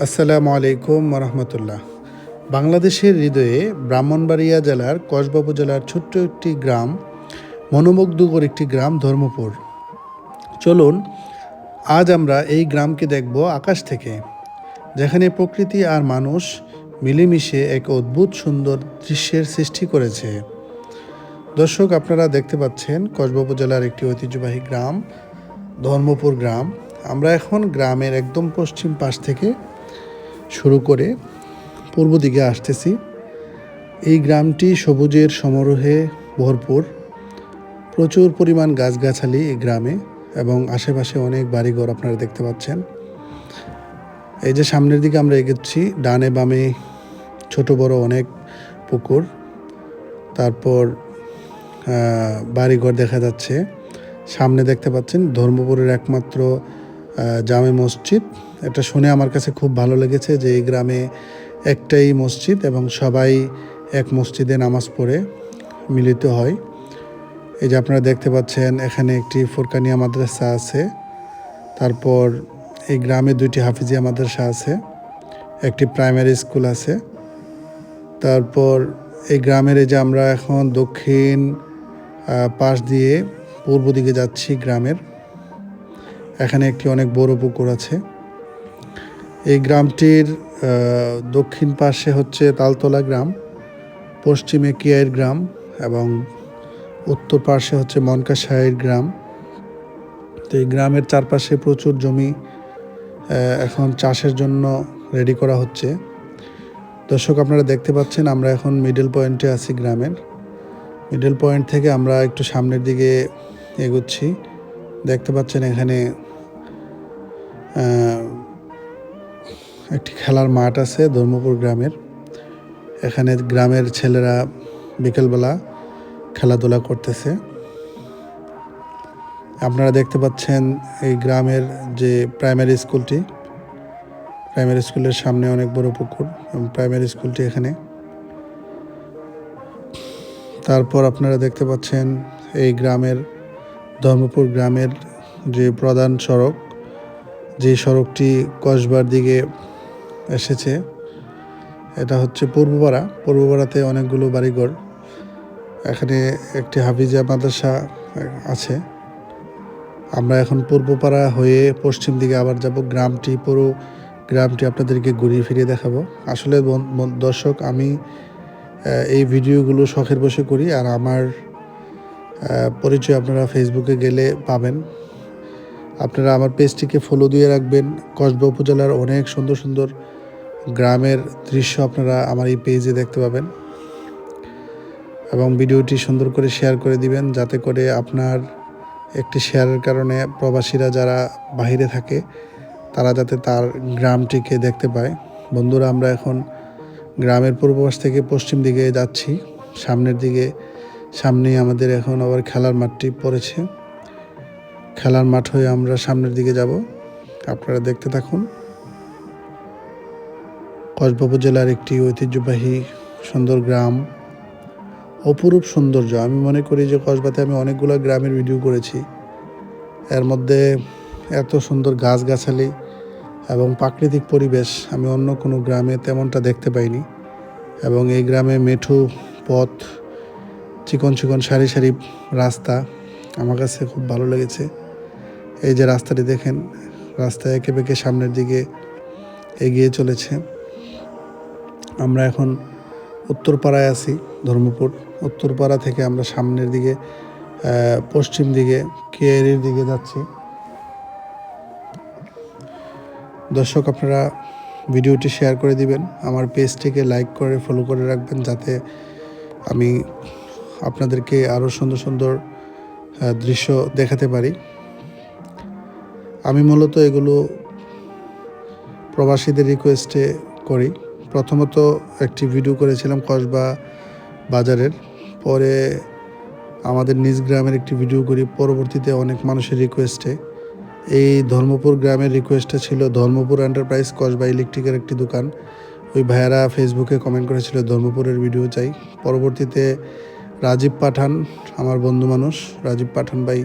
আসসালামু আলাইকুম রহমতুল্লাহ বাংলাদেশের হৃদয়ে ব্রাহ্মণবাড়িয়া জেলার কসবা উপজেলার ছোট্ট একটি গ্রাম, মনোমুগ্ধকর একটি গ্রাম ধর্মপুর। চলুন, আজ আমরা এই গ্রামকে দেখব আকাশ থেকে, যেখানে প্রকৃতি আর মানুষ মিলেমিশে এক অদ্ভুত সুন্দর দৃশ্যের সৃষ্টি করেছে। দর্শক, আপনারা দেখতে পাচ্ছেন কসবা উপজেলার একটি ঐতিহ্যবাহী গ্রাম, ধর্মপুর গ্রাম। আমরা এখন গ্রামের একদম পশ্চিম পাশ থেকে শুরু করে পূর্ব দিকে আসতেছি। এই গ্রামটি সবুজের সমারোহে ভরপুর। প্রচুর পরিমাণ গাছগাছালি এই গ্রামে এবং আশেপাশে অনেক বাড়িঘর আপনারা দেখতে পাচ্ছেন। এই যে সামনের দিকে আমরা এগোচ্ছি, ডানে বামে ছোট বড় অনেক পুকুর। তারপর বাড়িঘর দেখা যাচ্ছে। সামনে দেখতে পাচ্ছেন ধর্মপুরের একমাত্র জামে মসজিদ। এটা শুনে আমার কাছে খুব ভালো লেগেছে যে এই গ্রামে একটাই মসজিদ এবং সবাই এক মসজিদে নামাজ পড়ে মিলিত হয়। এই যে আপনারা দেখতে পাচ্ছেন, এখানে একটি ফুরকানিয়া মাদ্রাসা আছে। তারপর এই গ্রামে দুইটি হাফিজিয়া মাদ্রাসা আছে, একটি প্রাইমারি স্কুল আছে। তারপর এই গ্রামের এই যে আমরা এখন দক্ষিণ পাশ দিয়ে পূর্ব দিকে যাচ্ছি গ্রামের। এখানে একটি অনেক বড় পুকুর আছে। এই গ্রামটির দক্ষিণ পাশে হচ্ছে তালতলা গ্রাম, পশ্চিমে কিয়াইর গ্রাম এবং উত্তর পাশে হচ্ছে মনকাশাইর গ্রাম। তো এই গ্রামের চারপাশে প্রচুর জমি এখন চাষের জন্য রেডি করা হচ্ছে। দর্শক, আপনারা দেখতে পাচ্ছেন আমরা এখন মিডল পয়েন্টে আছি গ্রামের। মিডল পয়েন্ট থেকে আমরা একটু সামনের দিকে এগোচ্ছি। দেখতে পাচ্ছেন এখানে একটি খেলার মাঠ আছে ধর্মপুর গ্রামের। এখানে গ্রামের ছেলেরা বিকেলবেলা খেলাধুলা করতেছে। আপনারা দেখতে পাচ্ছেন এই গ্রামের যে প্রাইমারি স্কুলটি। প্রাইমারি স্কুলের সামনে অনেক বড় পুকুর প্রাইমারি স্কুলটি এখানে। তারপর আপনারা দেখতে পাচ্ছেন এই গ্রামের, ধর্মপুর গ্রামের যে প্রধান সড়ক, যে সড়কটি কসবার দিকে এসেছে। এটা হচ্ছে পূর্বপাড়া। পূর্বপাড়াতে অনেকগুলো বাড়িঘর। এখানে একটি হাফিজা মাদ্রাসা আছে। আমরা এখন পূর্বপাড়া হয়ে পশ্চিম দিকে আবার যাব। গ্রামটি পুরো গ্রামটি আপনাদেরকে ঘুরিয়ে ফিরিয়ে দেখাবো। আসলে দর্শক, আমি এই ভিডিওগুলো শখের বসে করি আর আমার পরিচয় আপনারা ফেসবুকে গেলে পাবেন। আপনারা আমার পেজটিকে ফলো দিয়ে রাখবেন। কসবা উপজেলার অনেক সুন্দর সুন্দর গ্রামের দৃশ্য আপনারা আমার এই পেজে দেখতে পাবেন। এবং ভিডিওটি সুন্দর করে শেয়ার করে দিবেন, যাতে করে আপনার একটি শেয়ারের কারণে প্রবাসীরা যারা বাইরে থাকে, তারা যাতে তার গ্রামটিকে দেখতে পায়। বন্ধুরা, আমরা এখন গ্রামের পূর্ব পাশ থেকে পশ্চিম দিকে যাচ্ছি। সামনের দিকে, সামনেই আমাদের এখন আবার খেলার মাঠটি পড়েছে। খেলার মাঠ হয়ে আমরা সামনের দিকে যাব। আপনারা দেখতে থাকুন। কসবা জেলার একটি ঐতিহ্যবাহী সুন্দর গ্রাম, অপরূপ সৌন্দর্য। আমি মনে করি যে কসবাতে আমি অনেকগুলো গ্রামের ভিডিও করেছি। এর মধ্যে এত সুন্দর গাছগাছালি এবং প্রাকৃতিক পরিবেশ আমি অন্য কোনো গ্রামে তেমনটা দেখতে পাইনি। এবং এই গ্রামে মেঠু পথ, চিকন চিকন সারি সারি রাস্তা আমার কাছে খুব ভালো লেগেছে। এই যে রাস্তাটি দেখেন, রাস্তা এঁকে বেঁকে সামনের দিকে এগিয়ে চলেছে। আমরা এখন উত্তরপাড়ায় আছি, ধর্মপুর। উত্তরপাড়া থেকে আমরা সামনের দিকে পশ্চিম দিকে, কেয়ারির দিকে যাচ্ছি। দর্শক, আপনারা ভিডিওটি শেয়ার করে দিবেন। আমার পেজটিকে লাইক করে ফলো করে রাখবেন যাতে আমি আপনাদেরকে আরও সুন্দর সুন্দর দৃশ্য দেখাতে পারি। আমি মূলত এগুলো প্রবাসীদের রিকোয়েস্টে করি। প্রথমত একটি ভিডিও করেছিলাম কসবা বাজারের। পরে আমাদের নিজ গ্রামের একটি ভিডিও করি, পরবর্তীতে অনেক মানুষের রিকোয়েস্টে এই ধর্মপুর গ্রামের রিকোয়েস্টটা ছিল ধর্মপুর এন্টারপ্রাইজ কসবা ইলেকট্রিকের একটি দোকান। ওই ভাইয়ারা ফেসবুকে কমেন্ট করেছিল, ধর্মপুরের ভিডিও চাই। পরবর্তীতে রাজীব পাঠান, আমার বন্ধু মানুষ, রাজীব পাঠান ভাই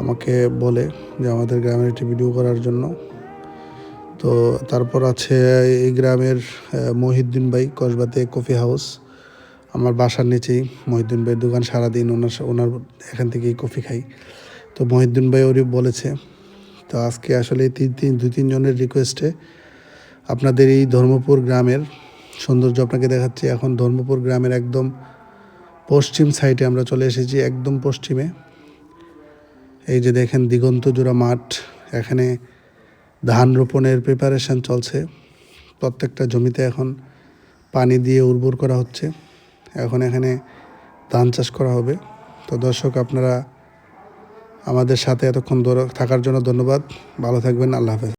আমাকে বলে যে, আমাদের গ্রামের একটি ভিডিও করার জন্য। তো তারপর আছে এই গ্রামের আহ, মহিউদ্দিন ভাই কসবাতে কফি হাউস। আমার বাসার নিচেই মহিউদ্দিন ভাইয়ের দোকান সারাদিন ওনার ওনার এখান থেকেই কফি খাই। তো মহিউদ্দিন ভাই ওরই বলেছে তো আজকে আসলে তিন তিন দুই তিনজনের রিকোয়েস্টে আপনাদের এই ধর্মপুর গ্রামের সৌন্দর্য আপনাকে দেখাচ্ছি। এখন ধর্মপুর গ্রামের একদম পশ্চিম সাইডে আমরা চলে এসেছি একদম পশ্চিমে। এই যে দেখেন দিগন্ত জোড়া মাঠ এখানে ধান রোপণের প্রিপারেশান চলছে। প্রত্যেকটা জমিতে এখন পানি দিয়ে উর্বর করা হচ্ছে। এখন এখানে ধান চাষ করা হবে। তো দর্শক, আপনারা আমাদের সাথে এতক্ষণ থাকার জন্য ধন্যবাদ। ভালো থাকবেন। আল্লাহ হাফেজ।